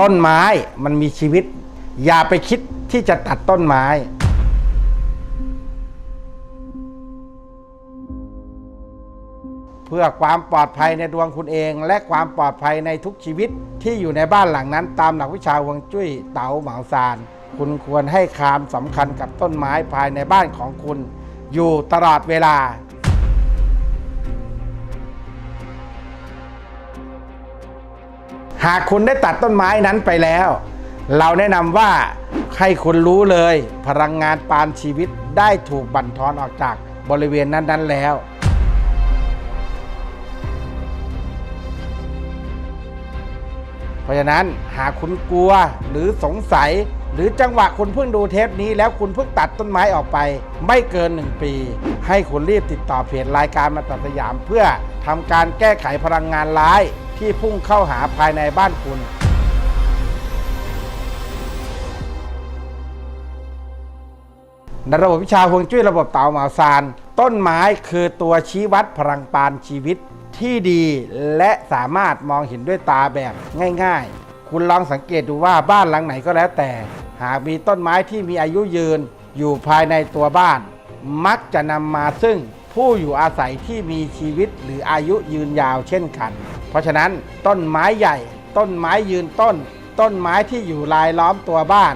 ต้นไม้มันมีชีวิต อย่าไปคิดที่จะตัดต้นไม้ เพื่อความปลอดภัยในดวงคุณเอง และความปลอดภัยในทุกชีวิตที่อยู่ในบ้านหลังนั้น ตามหลักวิชาฮวงจุ้ยเต๋าเหมาซาน คุณควรให้ความสำคัญกับต้นไม้ภายในบ้านของคุณ อยู่ตลอดเวลา หากคุณได้ตัดต้นไม้นั้นไปแล้ว เราแนะนำว่าให้คุณรู้เลย พลังงานปานชีวิตได้ถูกบั่นทอนออกจากบริเวณนั้น ๆ แล้ว เพราะฉะนั้นหากคุณกลัวหรือสงสัย หรือจังหวะคุณเพิ่งดูเทปนี้ แล้วคุณเพิ่งตัดต้นไม้ออกไป ไม่เกิน 1 ปี ให้คุณรีบติดต่อเพจรายการมาตัดสยาม เพื่อทำการแก้ไขพลังงานร้าย ที่พุ่งเข้าหาภายในบ้านคุณ ในระบบวิชาฮวงจุ้ยระบบเต่าหมาซาน ต้นไม้คือตัวชี้วัดพลังปานชีวิตที่ดีและสามารถมองเห็นด้วยตาแบบง่าย ๆ คุณลองสังเกตดูว่าบ้านหลังไหนก็แล้วแต่ หากมีต้นไม้ที่มีอายุยืนอยู่ภายในตัวบ้าน มักจะนำมาซึ่งผู้อยู่อาศัยที่มีชีวิตหรืออายุยืนยาวเช่นกัน เพราะฉะนั้นต้นไม้ใหญ่ ต้นไม้ยืนต้น ต้นไม้ที่อยู่รายล้อมตัวบ้าน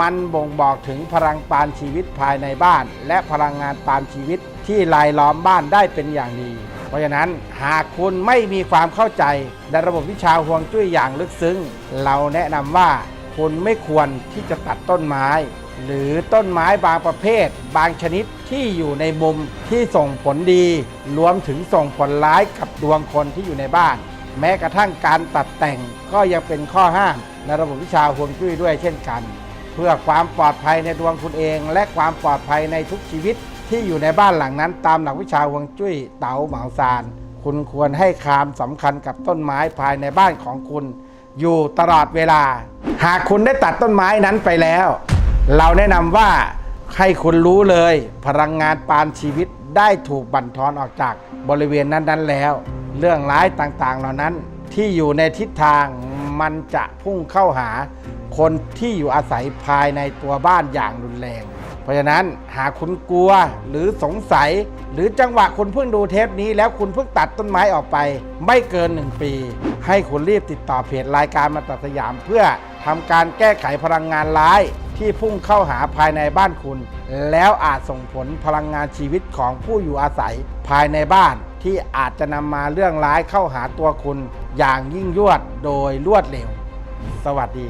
มันบ่งบอกถึงพลังปานชีวิตภายในบ้าน และพลังงานปานชีวิตที่รายล้อมบ้านได้เป็นอย่างดี เพราะฉะนั้นหากคุณไม่มีความเข้าใจในระบบวิชาฮวงจุ้ยอย่างลึกซึ้ง เราแนะนำว่าคุณไม่ควรที่จะตัดต้นไม้ หรือต้นไม้บางประเภท บางชนิดที่อยู่ในมุมที่ส่งผลดี รวมถึงส่งผลร้ายกับดวงคนที่อยู่ในบ้าน แม้กระทั่งการตัดแต่งก็ยังเป็นข้อห้ามในระบบวิชาฮวงจุ้ยด้วยเช่นกัน เพื่อความปลอดภัยในดวงคุณเอง และความปลอดภัยในทุกชีวิตที่อยู่ในบ้านหลังนั้น ตามหลักวิชาฮวงจุ้ยเต๋าเหมาซานคุณควรให้ความสำคัญกับต้นไม้ภายในบ้านของคุณ อยู่ตลอดเวลา หากคุณได้ตัดต้นไม้นั้นไปแล้ว เราแนะนำว่าให้คุณรู้เลย พลังงานปานชีวิตได้ถูกบั่นทอนออกจากบริเวณนั้นๆแล้ว เรื่องร้ายต่างๆ เหล่านั้นที่อยู่ในทิศทางมันจะพุ่งเข้าหาคนที่อยู่อาศัยภายในตัวบ้านอย่างรุนแรง เพราะฉะนั้นหากคุณกลัวหรือสงสัย หรือจังหวะคุณเพิ่งดูเทปนี้ แล้วคุณเพิ่งตัดต้นไม้ออกไป ไม่เกิน1ปี ให้คุณรีบติดต่อเพจรายการมาตัดสยามเพื่อทำการแก้ไขพลังงานร้าย ที่พุ่งเข้าหาภายในบ้านคุณ แล้วอาจส่งผลพลังงานชีวิตของผู้อยู่อาศัยภายในบ้านที่อาจจะนำมาเรื่องร้ายเข้าหาตัวคุณ อย่างยิ่งยวดโดยรวดเร็ว สวัสดี